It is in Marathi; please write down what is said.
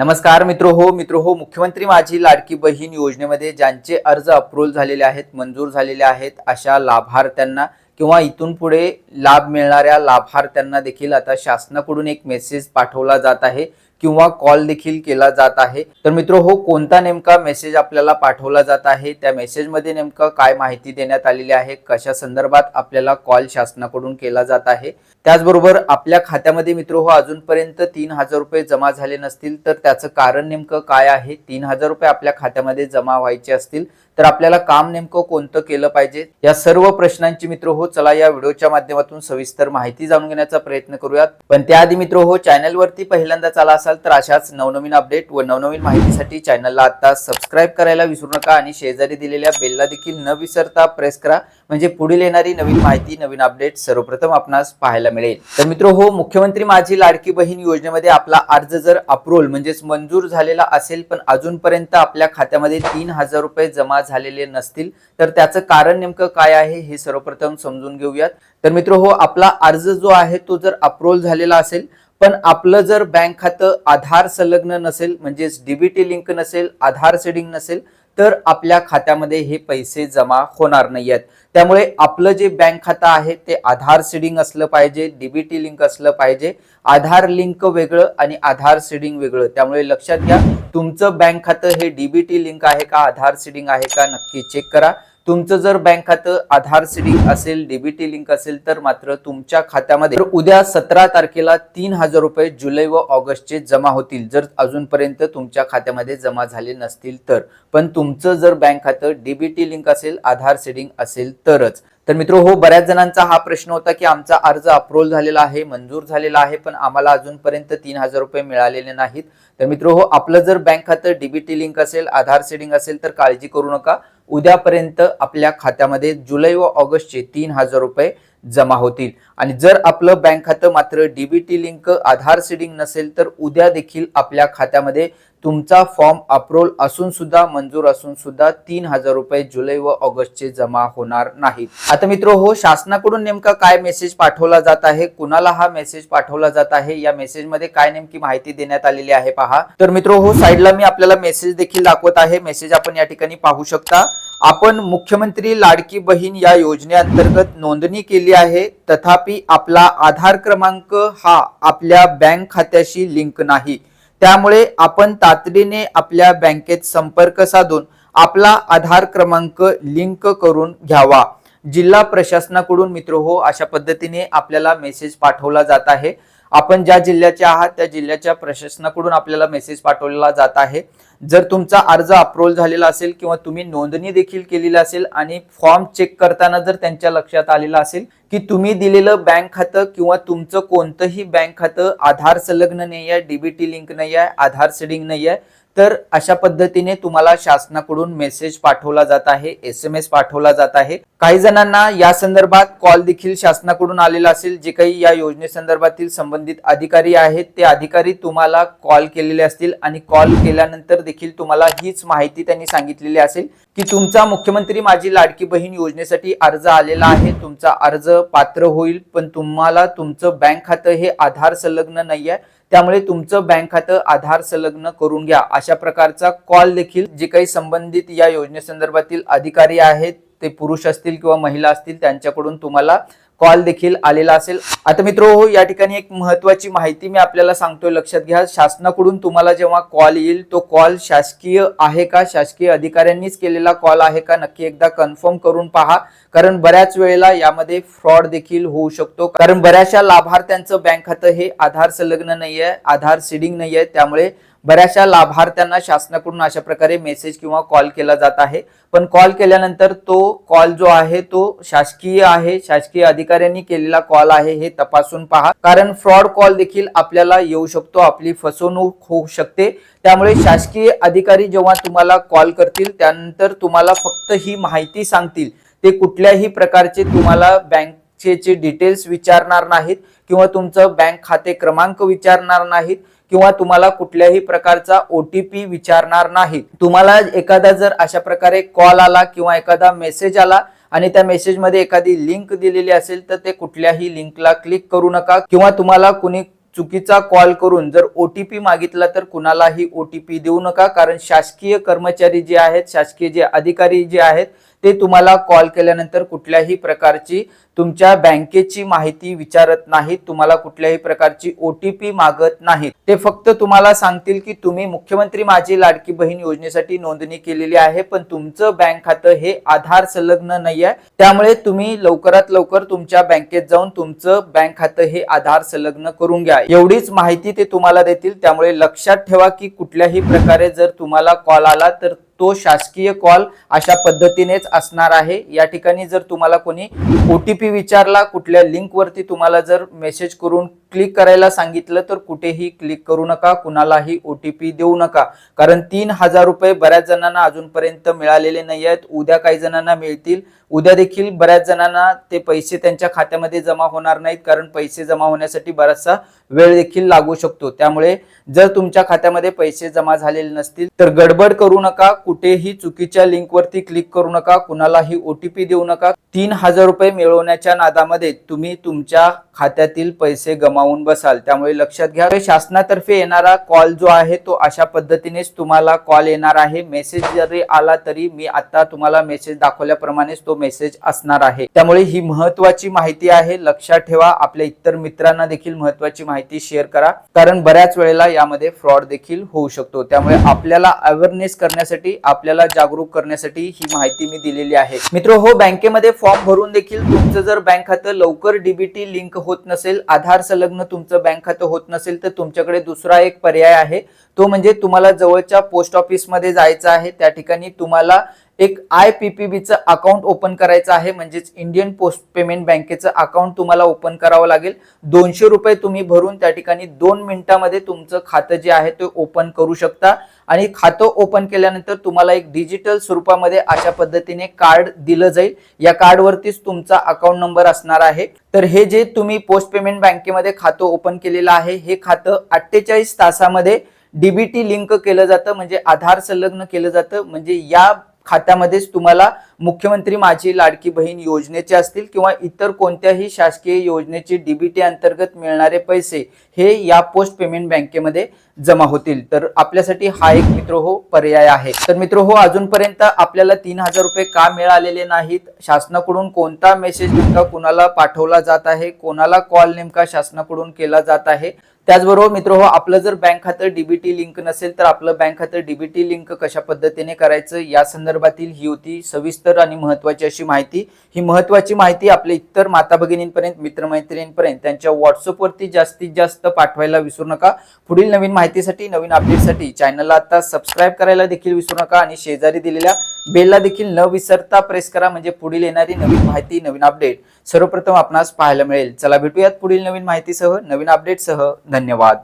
नमस्कार मित्र हो मित्र हो मुख्यमंत्री माझी लाडकी बहीण योजनेमध्ये ज्यांचे अर्ज अप्रूव्ह झालेले आहेत मंजूर झालेले आहेत अशा लाभार्थ्यांना किंवा इथून पुढे लाभ मिळणाऱ्या लाभार्थ्यांना देखील आता शासनाकडून एक मेसेज पाठवला जात आहे किंवा कॉल देखील केला जात आहे. तर मित्र हो कोणता नेमका मेसेज आपल्याला पाठवला जात आहे? त्या मेसेजमध्ये नेमकं काय माहिती देण्यात आलेली आहे? कशा संदर्भात आपल्याला कॉल शासनाकडून केला जात आहे? त्याचबरोबर आपल्या खात्यामध्ये मित्र हो अजूनपर्यंत तीन हजार रुपये जमा झाले नसतील तर त्याचं कारण नेमकं काय आहे? तीन हजार रुपये आपल्या खात्यामध्ये जमा व्हायचे असतील तर आपल्याला काम नेमकं कोणतं केलं पाहिजे? या सर्व प्रश्नांची मित्र हो चला या व्हिडिओच्या माध्यमातून सविस्तर माहिती जाणून घेण्याचा प्रयत्न करूयात. पण त्याआधी मित्र हो चॅनलवरती पहिल्यांदा आला असाल तर अशाच नवनवीन अपडेट व नवनवीन माहितीसाठी चॅनलला आता सबस्क्राईब करायला विसरू नका आणि शेजारी दिलेल्या बेलला देखील न विसरता प्रेस करा. म्हणजे पुढील येणारी नवीन माहिती नवीन अपडेट सर्वप्रथम आपणास पाहायला मिळेल. तर मित्र हो मुख्यमंत्री माझी लाडकी बहीण योजनेमध्ये आपला अर्ज जर अप्रूव्हल म्हणजेच मंजूर झालेला असेल पण अजूनपर्यंत आपल्या खात्यामध्ये तीन हजार रुपये जमा झालेले नसतील तर त्याचं कारण नेमकं काय आहे हे सर्वप्रथम समजून घेऊयात. तर मित्र हो आपला अर्ज जो आहे तो जर अप्रूव्हल झालेला असेल पण आपलं जर बँक खातं आधार संलग्न नसेल म्हणजेच डीबीटी लिंक नसेल आधार सेडिंग नसेल तर आपल्या खात्यामध्ये हे पैसे जमा होणार नाही आहेत त्यामुळे आपलं जे बँक खातं आहे ते आधार सीडिंग असलं पाहिजे डीबीटी लिंक असलं पाहिजे. आधार लिंक वेगळं आणि आधार सीडिंग वेगळं. त्यामुळे लक्षात घ्या तुमचं बँक खातं हे डीबीटी लिंक आहे का आधार सीडिंग आहे का नक्की चेक करा. तुमचं जर बँक खातं आधार सीडिंग असेल डीबीटी लिंक असेल तर मात्र तुमच्या खात्यामध्ये उद्या सतरा तारखेला तीन हजार रुपये जुलै व ऑगस्टचे जमा होतील. जर अजूनपर्यंत तुमच्या खात्यामध्ये जमा झाले नसतील तर. पण तुमचं जर बँक खातं डीबीटी लिंक असेल आधार सीडिंग असेल तरच. तर मित्र हो बऱ्याच जणांचा हा प्रश्न होता की आमचा अर्ज अप्रूव्हल झालेला आहे मंजूर झालेला आहे पण आम्हाला अजूनपर्यंत तीन हजार रुपये मिळालेले नाहीत. तर मित्र हो आपलं जर बँक खातं डीबीटी लिंक असेल आधार सेडिंग असेल तर काळजी करू नका. उद्यापर्यंत आपल्या खात्यामध्ये जुलै व ऑगस्टचे तीन हजार रुपये जमा होतील. आणि जर आपलं बँक खातं मात्र डीबीटी लिंक आधार सीडिंग नसेल तर उद्या देखील आपल्या खात्यामध्ये तुमचा फॉर्म अप्रोल असून सुद्धा मंजूर असून सुद्धा तीन हजार रुपये जुलै व ऑगस्टचे जमा होणार नाहीत. आता मित्र हो शासनाकडून नेमका काय मेसेज पाठवला जात आहे? कुणाला हा मेसेज पाठवला जात आहे? या मेसेजमध्ये काय नेमकी माहिती देण्यात आलेली आहे पहा. तर मित्र हो साईडला मी आपल्याला मेसेज देखील दाखवत आहे. मेसेज आपण या ठिकाणी पाहू शकता. आपण मुख्यमंत्री लाडकी बहीण या योजनेअंतर्गत नोंदणी केली आहे. तथापि आपला आधार क्रमांक हा आपल्या बँक खात्याशी लिंक नाही. त्यामुळे आपण तातडीने आपल्या बँकेत संपर्क साधून आपला आधार क्रमांक लिंक करून घ्यावा. जिल्हा प्रशासनाकडून मित्र हो अशा पद्धतीने आपल्याला मेसेज पाठवला जात आहे. आपण ज्या जिल्ह्याचे आहात त्या जिल्ह्याच्या प्रशासनाकडून आपल्याला मेसेज पाठवलेला जात आहे. जर तुमचा अर्ज अप्रूव्हल झालेला असेल किंवा तुम्ही नोंदणी देखील केलेली असेल आणि फॉर्म चेक करताना जर त्यांच्या लक्षात आलेलं असेल की तुम्ही दिलेलं बँक खातं किंवा तुमचं कोणतंही बँक खातं आधार संलग्न नाही आहे डीबीटी लिंक नाही आहे आधार सेडिंग नाही आहे तर अशा पद्धतीने तुम्हाला शासनाकडून मेसेज पाठवला जात आहे एस एम एस पाठवला जात आहे. काही जणांना या संदर्भात कॉल देखील शासनाकडून आलेला असेल जे काही या योजनेसंदर्भातील संबंधित अधिकारी आहेत ते अधिकारी तुम्हाला कॉल केलेले असतील आणि कॉल केल्यानंतर देखील तुम्हाला हीच माहिती त्यांनी सांगितलेली असेल की तुमचा मुख्यमंत्री माझी लाडकी बहीण योजनेसाठी अर्ज आलेला आहे तुमचा अर्ज पात्र होईल पण तुम्हाला तुमचं बँक खातं हे आधार संलग्न नाही आहे त्यामुळे तुमचं बँक खातं आधार संलग्न करून घ्या. अशा प्रकारचा कॉल देखील जे काही संबंधित या योजनेसंदर्भातील अधिकारी आहेत ते पुरुष असतील किंवा महिला असतील त्यांच्याकडून तुम्हाला कॉल देखील आलेला असेल. आता मित्र हो या ठिकाणी एक महत्वाची माहिती मी आपल्याला सांगतोय. लक्षात घ्या शासनाकडून तुम्हाला जेव्हा कॉल येईल तो कॉल शासकीय आहे का? शासकीय अधिकाऱ्यांनीच केलेला कॉल आहे का? नक्की एकदा कन्फर्म करून पहा. कारण बऱ्याच वेळेला यामध्ये फ्रॉड देखील होऊ शकतो. कारण बऱ्याचशा लाभार्थ्यांचं बँक खातं हे आधार संलग्न नाही आहे आधार सीडिंग नाही आहे त्यामुळे बऱ्याचशा लाभार्थ्यांना शासनाकडून अशा प्रकारे मेसेज किंवा कॉल केला जात आहे. पण कॉल केल्यानंतर तो कॉल जो आहे तो शासकीय आहे. शासकीय अधिकाऱ्यांनी केलेला कॉल आहे हे तपासून पहा. कारण फ्रॉड कॉल देखील आपल्याला येऊ शकतो. आपली फसवणूक होऊ शकते. त्यामुळे शासकीय अधिकारी जेव्हा तुम्हाला कॉल करतील त्यानंतर तुम्हाला फक्त ही माहिती सांगतील. ते कुठल्याही प्रकारचे तुम्हाला बँकेचे डिटेल्स विचारणार नाहीत किंवा तुमचं बँक खाते क्रमांक विचारणार नाहीत. किंवा तुम्हाला कुठल्याही प्रकारचा ओटीपी विचारणार नाही. तुम्हाला एखादा जर अशा प्रकारे कॉल आला किंवा एखादा मेसेज आला आणि त्या मेसेजमध्ये एखादी लिंक दिलेली असेल तर ते कुठल्याही लिंकला क्लिक करू नका. किंवा तुम्हाला कुणी चुकीचा कॉल करून जर ओ टी पी मागितला तर कुणालाही ओ टी पी देऊ नका. कारण शासकीय कर्मचारी जे आहेत शासकीय जे अधिकारी जे आहेत ते तुम्हाला कॉल केल्यानंतर कुठल्याही प्रकारची तुमच्या बँकेची माहिती विचारत नाहीत तुम्हाला कुठल्याही प्रकारची ओ टी पी मागत नाहीत. ते फक्त तुम्हाला सांगतील की तुम्ही मुख्यमंत्री माझी लाडकी बहीण योजनेसाठी नोंदणी केलेली आहे पण तुमचं बँक खातं हे आधार संलग्न नाही आहे त्यामुळे तुम्ही लवकरात लवकर तुमच्या बँकेत जाऊन तुमचं बँक खातं हे आधार संलग्न करून घ्या. एवढीच माहिती ते तुम्हाला देतील त्यामुळे लक्षात ठेवा की कुठल्याही प्रकारे जर तुम्हाला कॉल आला तर तो शासकीय कॉल अशा पद्धतीनेच असणार आहे. या ठिकाणी जर तुम्हाला कोणी ओ टी पी विचारला कुठल्या लिंक वरती तुम्हाला जर मेसेज करून क्लिक करायला सांगितलं तर कुठेही क्लिक करू नका. कुणालाही ओ टी पी देऊ नका. कारण तीन हजार रुपये बऱ्याच जणांना अजूनपर्यंत मिळालेले नाही आहेत. उद्या काही जणांना मिळतील. उद्या देखील बऱ्याच जणांना ते पैसे त्यांच्या खात्यामध्ये जमा होणार नाहीत. कारण पैसे जमा होण्यासाठी बराचसा वेळ देखील लागू शकतो. त्यामुळे जर तुमच्या खात्यामध्ये पैसे जमा झालेले नसतील तर गडबड करू नका. कुठेही चुकीच्या लिंकवरती क्लिक करू नका कुणालाही ओ टी पी देऊ नका. तीन हजार रुपये मिळवण्याच्या नादामध्ये तुम्ही तुमच्या खात्यातील पैसे गमावून बसाल त्यामुळे लक्षात घ्या. शासनातर्फे येणारा कॉल जो आहे तो अशा पद्धतीनेच तुम्हाला कॉल येणार आहे. मेसेज जरी आला तरी मी आता तुम्हाला मेसेज दाखवल्याप्रमाणेच तो मेसेज असणार आहे. त्यामुळे ही महत्वाची माहिती आहे. लक्षात ठेवा आपल्या इतर मित्रांना देखील महत्वाची माहिती शेअर करा. कारण बऱ्याच वेळेला यामध्ये फ्रॉड देखील होऊ शकतो. त्यामुळे आपल्याला अवेअरनेस करण्यासाठी आपल्याला जागरूक करण्यासाठी ही माहिती मी दिलेली आहे. मित्र हो बँकेमध्ये फॉर्म भरून देखील तुमचं जर बँक खातं लवकर डीबीटी लिंक हो होत नसेल आधार संलग्न तुमचं बँक खातं होत नसेल तर तुमच्याकडे दुसरा एक पर्याय आहे. तो म्हणजे तुम्हाला जवळच्या पोस्ट ऑफिसमध्ये जायचं आहे. त्या ठिकाणी तुम्हाला एक आय पी पी बीचं अकाउंट ओपन करायचं आहे. म्हणजेच इंडियन पोस्ट पेमेंट बँकेचं अकाउंट तुम्हाला ओपन करावं लागेल. दोनशे रुपये तुम्ही भरून त्या ठिकाणी दोन मिनिटामध्ये तुमचं खातं जे आहे ते ओपन करू शकता. आणि खातं ओपन केल्यानंतर तुम्हाला एक डिजिटल स्वरूपामध्ये अशा पद्धतीने कार्ड दिलं जाईल. या कार्डवरतीच तुमचा अकाउंट नंबर असणार आहे. तर हे जे तुम्ही पोस्ट पेमेंट बँकेमध्ये खातं ओपन केलेलं आहे हे खातं अठ्ठेचाळीस तासामध्ये डीबीटी लिंक केलं जातं. म्हणजे आधार संलग्न केलं जातं. म्हणजे या खात्यामध्येच तुम्हाला मुख्यमंत्री माझी लाडकी बहीण योजनेचे असतील किंवा इतर कोणत्याही शासकीय योजनेचे डीबीटी अंतर्गत मिळणारे पैसे हे या पोस्ट पेमेंट बँकेमध्ये जमा होतील. तर आपल्यासाठी हा एक मित्र हो पर्याय आहे. तर मित्र हो अजूनपर्यंत आपल्याला तीन हजार रुपये का मिळालेले नाहीत? शासनाकडून कोणता मेसेज नेमका कुणाला पाठवला जात आहे? कोणाला कॉल नेमका शासनाकडून केला जात आहे? त्याचबरोबर मित्र हो आपलं जर बँक खातं डीबीटी लिंक नसेल तर आपलं बँक खातं डीबीटी लिंक कशा पद्धतीने करायचं? या संदर्भातील ही होती सविस्तर आणि महत्वाची अशी माहिती. ही महत्वाची माहिती आपल्या इतर माता भगिनींपर्यंत मित्रमैत्रिणींपर्यंत त्यांच्या व्हॉट्सअपवरती जास्तीत जास्त पाठवायला विसरू नका. पुढील नवीन माहितीसाठी नवीन अपडेटसाठी चॅनलला आता सबस्क्राईब करायला देखील विसरू नका आणि शेजारी दिलेल्या बेलला देखील न विसरता प्रेस करा. म्हणजे पुढील येणारी नवीन माहिती नवीन अपडेट सर्वप्रथम आपणास पाहायला मिळेल. चला भेटूयात पुढील नवीन माहितीसह नवीन अपडेटसह धन्यवाद.